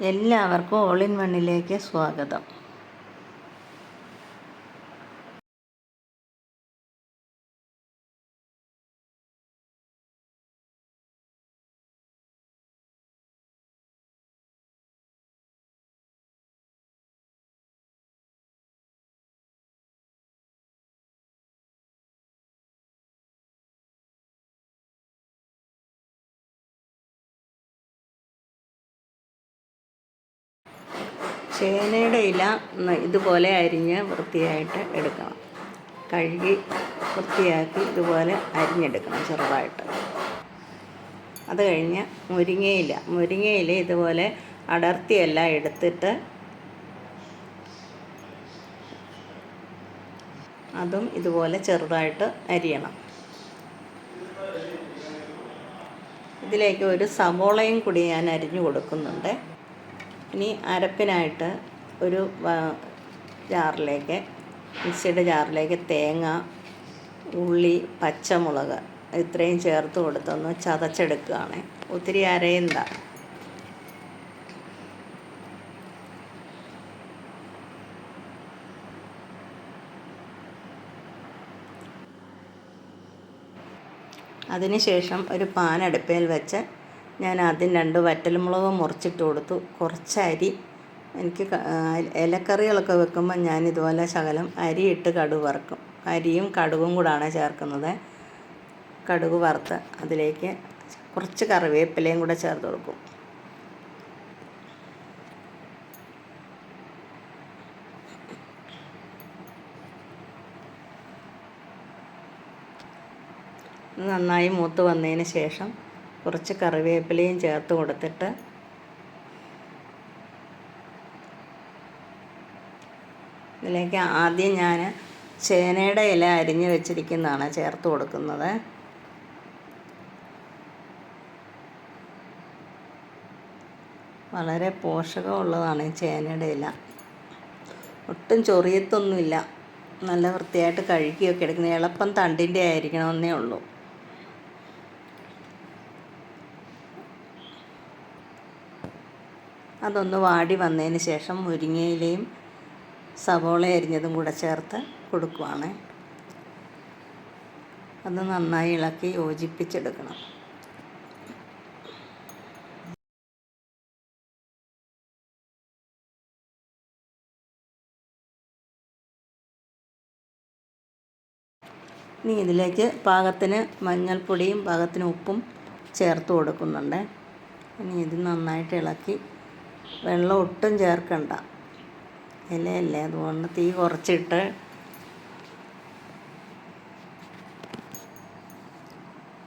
എല്ലാവർക്കും all in വണ്ണിലേക്ക് സ്വാഗതം. ചേനയുടെ ഇല ഇതുപോലെ അരിഞ്ഞ് വൃത്തിയായിട്ട് എടുക്കണം. കഴുകി വൃത്തിയാക്കി ഇതുപോലെ അരിഞ്ഞെടുക്കണം ചെറുതായിട്ട്. അത് കഴിഞ്ഞ് മുരിങ്ങയില. മുരിങ്ങയില ഇതുപോലെ അടർത്തിയല്ല എടുത്തിട്ട് അതും ഇതുപോലെ ചെറുതായിട്ട് അരിയണം. ഇതിലേക്ക് ഒരു സവോളയും കൂടി ഞാൻ അരിഞ്ഞു കൊടുക്കുന്നുണ്ട്. ഇനി അരപ്പിനായിട്ട് ഒരു ജാറിലേക്ക് മിക്സിയുടെ ജാറിലേക്ക് തേങ്ങ ഉള്ളി പച്ചമുളക് ഇത്രയും ചേർത്ത് കൊടുത്തൊന്ന് ചതച്ചെടുക്കുകയാണ്. ഒത്തിരി അരയണ്ട. അതിനുശേഷം ഒരു പാൻ അടുപ്പയിൽ വെച്ച് ഞാൻ ആദ്യം രണ്ട് വറ്റൽമുളക് മുറിച്ചിട്ട് കൊടുത്തു. കുറച്ച് അരി. എനിക്ക് ഇലക്കറികളൊക്കെ വെക്കുമ്പോൾ ഞാൻ ഇതുപോലെ ശകലം അരിയിട്ട് കടുക് വറുക്കും. അരിയും കടുകും കൂടാണ് ചേർക്കുന്നത്. കടുക് വറുത്ത് അതിലേക്ക് കുറച്ച് കറിവേപ്പിലയും കൂടെ ചേർത്ത് കൊടുക്കും. നന്നായി മൂത്ത് വന്നതിന് ശേഷം കുറച്ച് കറിവേപ്പിലയും ചേർത്ത് കൊടുത്തിട്ട് ഇതിലേക്ക് ആദ്യം ഞാൻ ചേനയുടെ ഇല അരിഞ്ഞ് വെച്ചിരിക്കുന്നതാണ് ചേർത്ത് കൊടുക്കുന്നത്. വളരെ പോഷകമുള്ളതാണ് ഈ ചേനയുടെ ഇല. ഒട്ടും ചൊറിയത്തൊന്നുമില്ല. നല്ല വൃത്തിയായിട്ട് കഴുകിയൊക്കെ എടുക്കുന്നത്. എളുപ്പം തണ്ടിന്റെ ആയിരിക്കണമെന്നേ ഉള്ളൂ. അതൊന്ന് വാടി വന്നതിന് ശേഷം മുരിങ്ങയിലയും സവോള അരിഞ്ഞതും കൂടെ ചേർത്ത് കൊടുക്കുവാണ്. അത് നന്നായി ഇളക്കി യോജിപ്പിച്ചെടുക്കണം. ഇനി ഇതിലേക്ക് പാകത്തിന് മഞ്ഞൾപ്പൊടിയും പാകത്തിന് ഉപ്പും ചേർത്ത് കൊടുക്കുന്നുണ്ട്. ഇനി ഇത് നന്നായിട്ട് ഇളക്കി വെള്ളം ഒട്ടും ചേർക്കണ്ട. ഇലയല്ലേ അതുകൊണ്ട് തീ കുറച്ചിട്ട്.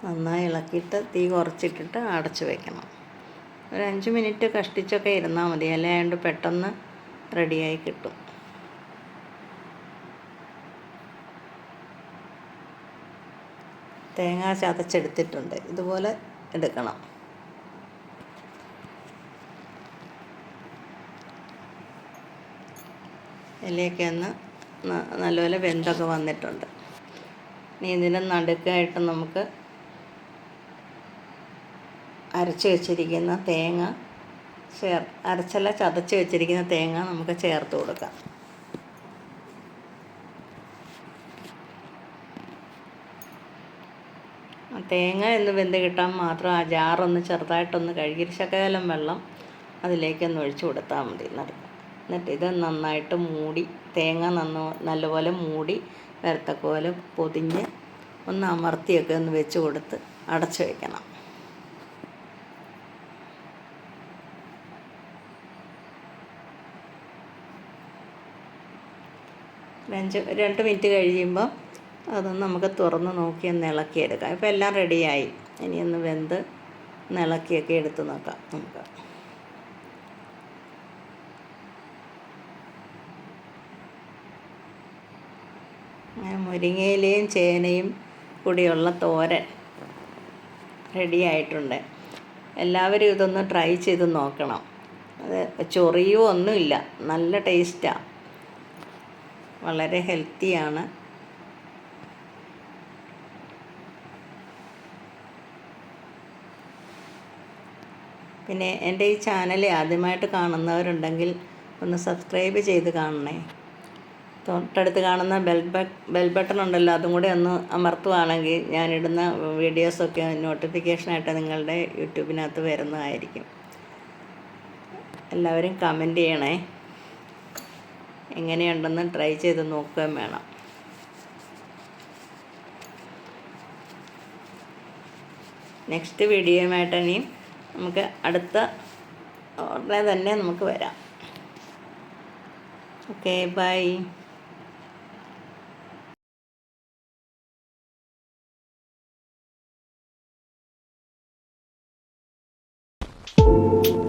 നന്നായി ഇളക്കിയിട്ട് തീ കുറച്ചിട്ടിട്ട് അടച്ചു വയ്ക്കണം ഒരു അഞ്ച് മിനിറ്റ് കഷ്ടിച്ചൊക്കെ ഇരുന്നാൽ മതി. ഇല ആയതുകൊണ്ട് പെട്ടെന്ന് റെഡിയായി കിട്ടും. തേങ്ങ ചതച്ചെടുത്തിട്ടുണ്ട്. ഇതുപോലെ എടുക്കണം. ഇലയൊക്കെ ഒന്ന് നല്ലപോലെ വെന്തൊക്കെ വന്നിട്ടുണ്ട്. ഇനി ഇതിന്റെ നടുക്കായിട്ട് നമുക്ക് അരച്ച് വെച്ചിരിക്കുന്ന തേങ്ങ ചേർ അരച്ചല്ല ചതച്ച് വെച്ചിരിക്കുന്ന തേങ്ങ നമുക്ക് ചേർത്ത് കൊടുക്കാം. തേങ്ങ എന്ന് വെന്ത് കിട്ടാൻ മാത്രം ആ ജാറൊന്ന് ചെറുതായിട്ടൊന്ന് കഴുകി ശകലം വെള്ളം അതിലേക്കൊന്ന് ഒഴിച്ചു കൊടുത്താൽ മതി നടുക്ക്. എന്നിട്ട് ഇത് നന്നായിട്ട് മൂടി തേങ്ങ നന്ന നല്ലപോലെ മൂടി വരത്തക്കോലെ പൊതിഞ്ഞ് ഒന്ന് അമർത്തിയൊക്കെ ഒന്ന് വെച്ച് കൊടുത്ത് അടച്ചു വയ്ക്കണം അഞ്ച് രണ്ട് മിനിറ്റ് കഴിയുമ്പോൾ അതൊന്ന് നമുക്ക് തുറന്ന് നോക്കി ഒന്ന് ഇളക്കിയെടുക്കാം. ഇപ്പോൾ എല്ലാം റെഡിയായി ഇനി ഒന്ന് വെന്ത് ഇളക്കിയൊക്കെ എടുത്ത് നോക്കാം നമുക്ക്. മുരിങ്ങയിലയും ചേനയും കൂടിയുള്ള തോരൻ റെഡി ആയിട്ടുണ്ട് എല്ലാവരും ഇതൊന്ന് ട്രൈ ചെയ്ത് നോക്കണം. അത് ചൊറിയോ ഒന്നുമില്ല. നല്ല ടേസ്റ്റാണ് വളരെ ഹെൽത്തിയാണ്. പിന്നെ എന്റെ ഈ ചാനൽ ആദ്യമായിട്ട് കാണുന്നവരുണ്ടെങ്കിൽ ഒന്ന് സബ്സ്ക്രൈബ് ചെയ്ത് കാണണേ. തൊട്ടടുത്ത് കാണുന്ന ബെൽ ബെൽ ബട്ടൺ ഉണ്ടല്ലോ അതും കൂടെ ഒന്ന് അമർത്തുവാണെങ്കിൽ ഞാനിടുന്ന വീഡിയോസൊക്കെ നോട്ടിഫിക്കേഷനായിട്ട് നിങ്ങളുടെ യൂട്യൂബിനകത്ത് വരുന്നതായിരിക്കും. എല്ലാവരും കമന്റ് ചെയ്യണേ. എങ്ങനെയുണ്ടെന്ന് ട്രൈ ചെയ്ത് നോക്കുകയും വേണം. നെക്സ്റ്റ് വീഡിയോയുമായിട്ട് ഇനിയും നമുക്ക് അടുത്ത ഉടനെ തന്നെ നമുക്ക് വരാം. Okay bye Música